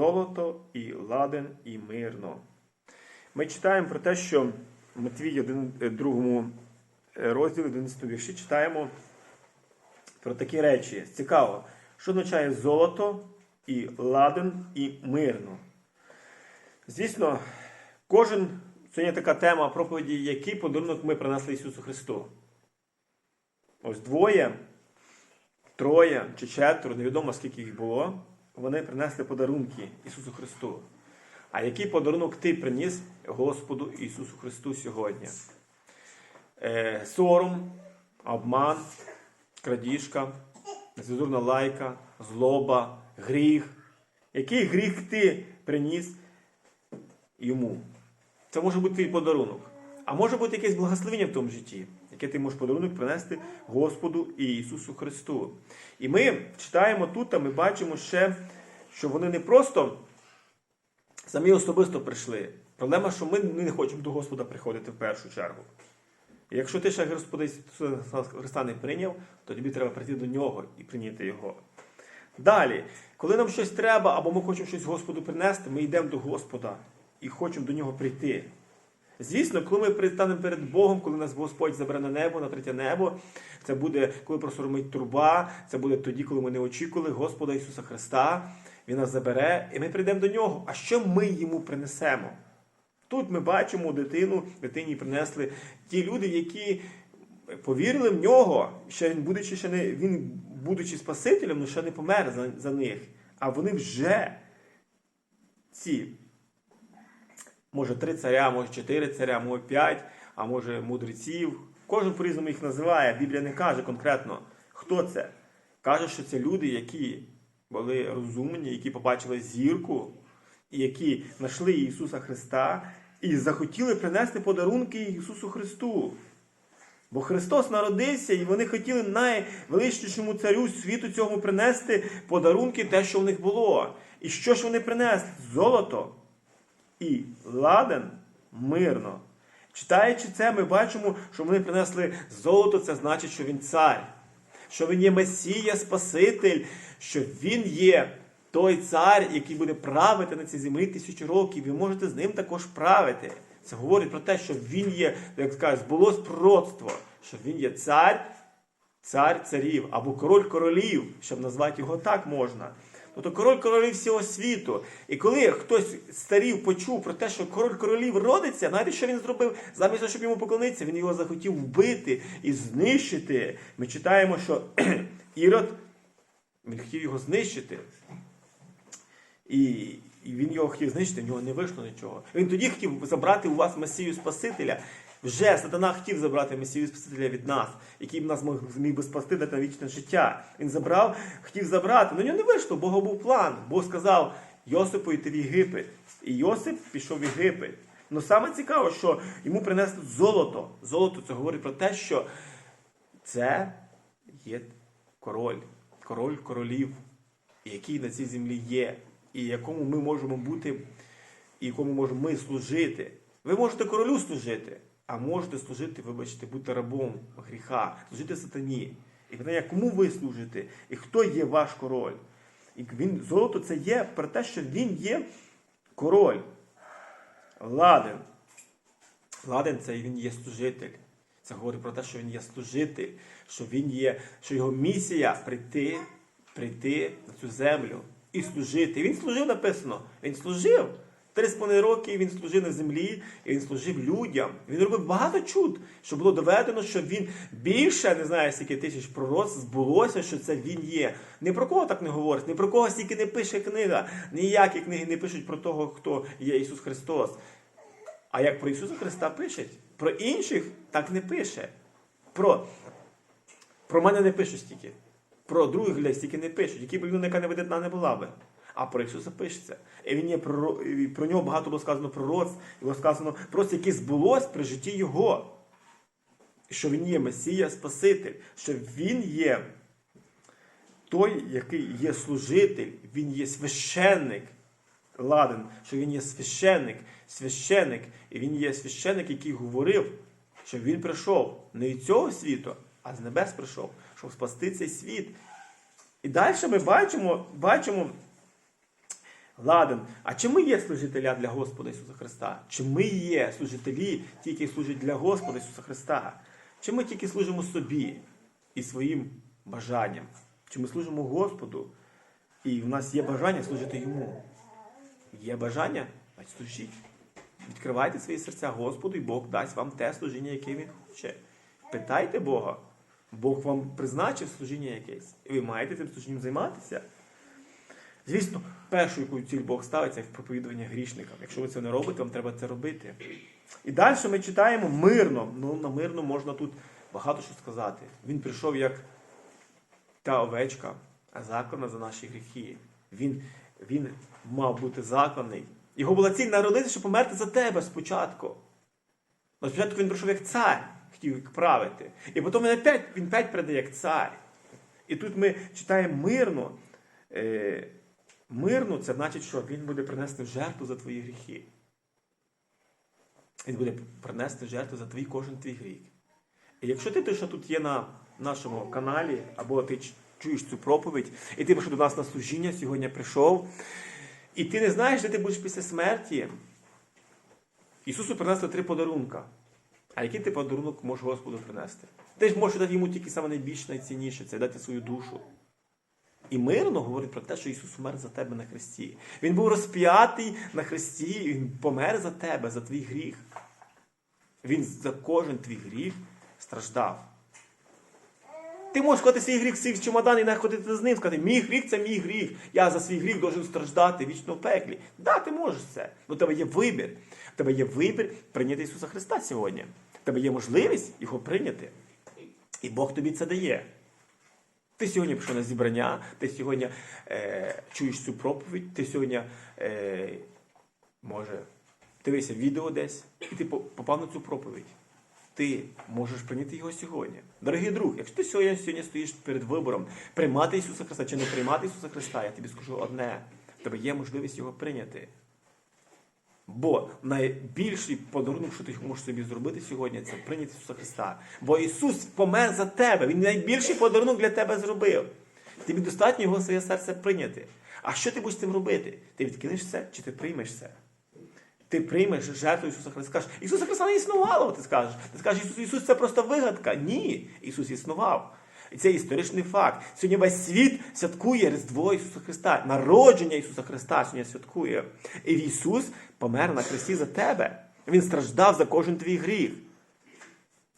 золото, і ладен, і мирно. Ми читаємо про те, що в Матвії 1, е, другому е, розділі 11 вірші читаємо про такі речі. Цікаво, що означає золото, і ладен, і мирно. Звісно, кожен сьогодні є така тема проповіді, який подарунок ми принесли Ісусу Христу. Ось двоє, троє чи четверо, невідомо скільки їх було, вони принесли подарунки Ісусу Христу. А який подарунок ти приніс Господу Ісусу Христу сьогодні? Е, сором, обман, крадіжка, нецензурна лайка, злоба, гріх. Який гріх ти приніс йому? Це може бути твій подарунок. А може бути якесь благословення в тому житті, яке ти можеш подарунок принести Господу Ісусу Христу. І ми читаємо тут, а ми бачимо ще, що вони не просто самі особисто прийшли. Проблема, що ми не хочемо до Господа приходити в першу чергу. І якщо ти ще Господа Христа не прийняв, то тобі треба прийти до нього і прийняти Його. Далі, коли нам щось треба, або ми хочемо щось Господу принести, ми йдемо до Господа і хочемо до нього прийти. Звісно, коли ми пристанемо перед Богом, коли нас Господь забере на небо, на третє небо, це буде, коли просоромить труба, це буде тоді, коли ми не очікували Господа Ісуса Христа, Він нас забере, і ми прийдемо до нього. А що ми йому принесемо? Тут ми бачимо дитину, дитині принесли ті люди, які повірили в нього, ще він, будучи ще не він, будучи Спасителем, ще не помер за, за них. А вони вже ці, може, три царя, може чотири царя, може п'ять, а може мудреців. Кожен по-різному їх називає. Біблія не каже конкретно, хто це. Каже, що це люди, які були розумні, які побачили зірку, які знайшли Ісуса Христа і захотіли принести подарунки Ісусу Христу. Бо Христос народився, і вони хотіли найвеличнішому царю світу цьому принести подарунки, те, що в них було. І що ж вони принесли? Золото і ладен мирно. Читаючи це, ми бачимо, що вони принесли золото, це значить, що він цар, що він є Месія, Спаситель, що він є той цар, який буде правити на цій землі тисячу років. Ви можете з ним також правити. Це говорить про те, що він є, як скажуть, збулось пророцтво, що він є цар, цар царів або король королів, щоб назвати його так можна. Тобто король королів всього світу. І коли хтось старів почув про те, що король королів родиться, знаєте, що він зробив? Замість того, щоб йому поклонитися, він його захотів вбити і знищити. Ми читаємо, що Ірод він хотів його знищити. І, і він його хотів знищити, в нього не вийшло нічого. Він тоді хотів забрати у вас Месію Спасителя. Вже сатана хотів забрати Месію Спасителя від нас, який б нас мог, зміг би спасти на вічне життя. Він забрав, хотів забрати, але нього не вийшло, Бога був план. Бог сказав Йосипу йти в Єгипет. І Йосип пішов в Єгипет. Ну саме цікаво, що йому принесли золото. Золото це говорить про те, що це є король, король королів, який на цій землі є, і якому ми можемо бути, і якому можемо ми служити. Ви можете королю служити, а можете служити, вибачте, бути рабом гріха, служити сатані. І питання, кому ви служите, і хто є ваш король? І він, золото це є про те, що він є король. Ладен. Ладен це він є служитель. Це говорить про те, що він є служитель, що він є, що його місія прийти, прийти на цю землю і служити. Він служив написано. Він служив. Три з половиною роки він служив на землі, і він служив людям. Він робив багато чуд, що було доведено, що він більше, не знаю, скільки тисяч пророцтв збулося, що це він є. Ні про кого так не говорить, ні про кого стільки не пише книга. Ніякі книги не пишуть про того, хто є Ісус Христос. А як про Ісуса Христа пишуть, про інших так не пише. Про про мене не пишуть стільки. Про других людей стільки не пишуть, які б людина, яка не видатна не була би. А про Ісуса пишеться. І він є про, і про нього багато було сказано пророцтв, і було сказано просто яке збулось при житті Його. Що Він є Месія Спаситель, що Він є той, який є служитель, Він є священник. Ладен, що він є священник, священник, і він є священник, який говорив, що він прийшов не від цього світу, а з небес прийшов, щоб спасти цей світ. І далі ми бачимо, бачимо Ладен. А чи ми є служителя для Господа Ісуса Христа? Чи ми є служителі, ті, які служать для Господа Ісуса Христа? Чи ми тільки служимо собі і своїм бажанням? Чи ми служимо Господу, і в нас є бажання служити Йому? Є бажання? Значить служіть. Відкривайте свої серця Господу, і Бог дасть вам те служіння, яке Він хоче. Питайте Бога. Бог вам призначив служіння якесь, і ви маєте цим служінням займатися. Звісно, першу, яку ціль Бог ставить, це проповідування грішникам. Якщо ви це не робите, вам треба це робити. І далі ми читаємо мирно. Ну, на мирно можна тут багато що сказати. Він прийшов як та овечка, а заклана за наші гріхи. Він, він мав бути закланий. Його була ціль народитися, щоб померти за тебе спочатку. Но спочатку він прийшов як цар, хотів правити. І потім він опять, він прийде як цар. І тут ми читаємо мирно. Е, мирно це значить, що він буде принести жертву за твої гріхи. Він буде принести жертву за твій кожен твій гріх. І якщо ти, що тут є на нашому каналі, або ти чуєш цю проповідь, і ти прийшов до нас на служіння, сьогодні прийшов, і ти не знаєш, де ти будеш після смерті, Ісусу принесли три подарунка. А який ти подарунок можеш Господу принести? Ти ж можеш дати йому тільки саме найбільш найцінніше це дати свою душу. І мирно говорить про те, що Ісус умер за тебе на хресті. Він був розп'ятий на хресті, Він помер за тебе, за твій гріх. Він за кожен твій гріх страждав. Ти можеш сказати свій гріх всіх в чемодан і не ходити з ним, сказати, мій гріх це мій гріх. Я за свій гріх должен страждати вічно в пеклі. Да, ти можеш це. але у тебе є вибір. У тебе є вибір прийняти Ісуса Христа сьогодні. У тебе є можливість його прийняти. І Бог тобі це дає. Ти сьогодні пішов на зібрання, ти сьогодні е, чуєш цю проповідь, ти сьогодні, е, може, дивися відео десь, і ти попав на цю проповідь. Ти можеш прийняти його сьогодні. Дорогий друг, якщо ти сьогодні, сьогодні стоїш перед вибором приймати Ісуса Христа чи не приймати Ісуса Христа, я тобі скажу одне: в тебе є можливість його прийняти. Бо найбільший подарунок, що ти можеш собі зробити сьогодні, це прийняти Ісуса Христа. Бо Ісус помер за тебе. Він найбільший подарунок для тебе зробив. Тобі достатньо його своє серце прийняти. А що ти будеш цим робити? Ти відкинеш це чи ти приймеш це? Ти приймеш жертву Ісуса Христа. Скажеш, Ісуса Христа не існувало, ти скажеш. Ти скажеш, Ісус, Ісус це просто вигадка. Ні, Ісус існував. І це історичний факт. Сьогодні весь світ святкує Різдво Ісуса Христа, народження Ісуса Христа сьогодні святкує. І Ісус помер на хресті за тебе. Він страждав за кожен твій гріх.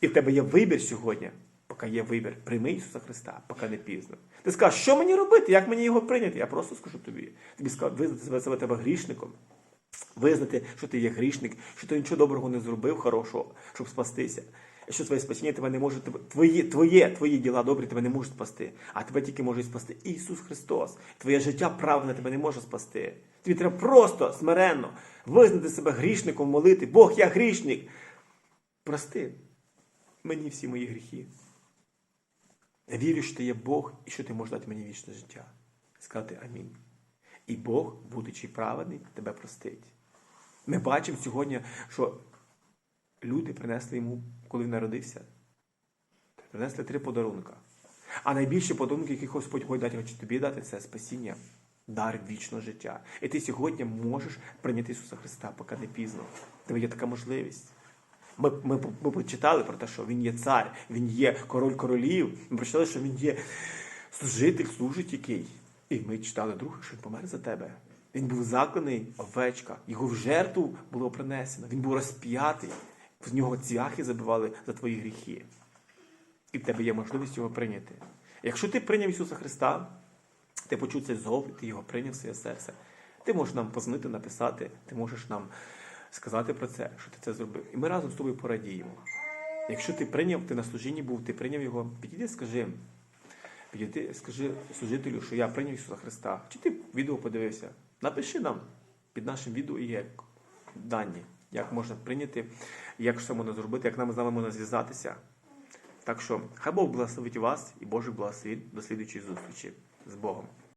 І в тебе є вибір сьогодні, поки є вибір. Прийми Ісуса Христа, поки не пізно. Ти скажеш, що мені робити? Як мені його прийняти? Я просто скажу тобі. Тобі скажу, визнати себе, тебе грішником. Визнати, що ти є грішник, що ти нічого доброго не зробив, хорошого, щоб спастися. Що твоє спасіння тебе не може твої, твоє, твої діла добрі тебе не можуть спасти, а тебе тільки може спасти Ісус Христос. Твоє життя правильне тебе не може спасти. Тобі треба просто смиренно визнати себе грішником, молити. Бог, я грішник. Прости мені всі мої гріхи. Я вірю, що ти є Бог і що ти можеш дати мені вічне життя. Сказати амінь. І Бог, будучи праведний, тебе простить. Ми бачимо сьогодні, що люди принесли йому, коли він народився, принесли три подарунка. А найбільші подарунки, які Господь дати, хоче тобі дати, це спасіння, дар вічного життя. І ти сьогодні можеш прийняти Ісуса Христа, поки не пізно. Тебе є така можливість. Ми, ми, ми почитали про те, що Він є цар, Він є король королів. Ми прочитали, що Він є служитель, служить який. І ми читали друге, що він помер за тебе. Він був закланий овечка, його в жертву було принесено. Він був розп'ятий, в нього цвяхи забивали за твої гріхи. І в тебе є можливість його прийняти. Якщо ти прийняв Ісуса Христа, ти почув цей зов, ти його прийняв в своє серце. Ти можеш нам позвонити, написати, ти можеш нам сказати про це, що ти це зробив. І ми разом з тобою порадіємо. Якщо ти прийняв, ти на служінні був, ти прийняв його, підійди, скажи. Підійди, скажи служителю, що я прийняв Ісуса Христа. Чи ти відео подивився? Напиши нам під нашим відео є дані, як можна прийняти, як що можна зробити, як нам з нами можна зв'язатися. Так що, хай Бог благословить вас і Божий благословить до слідуючої зустрічі з Богом.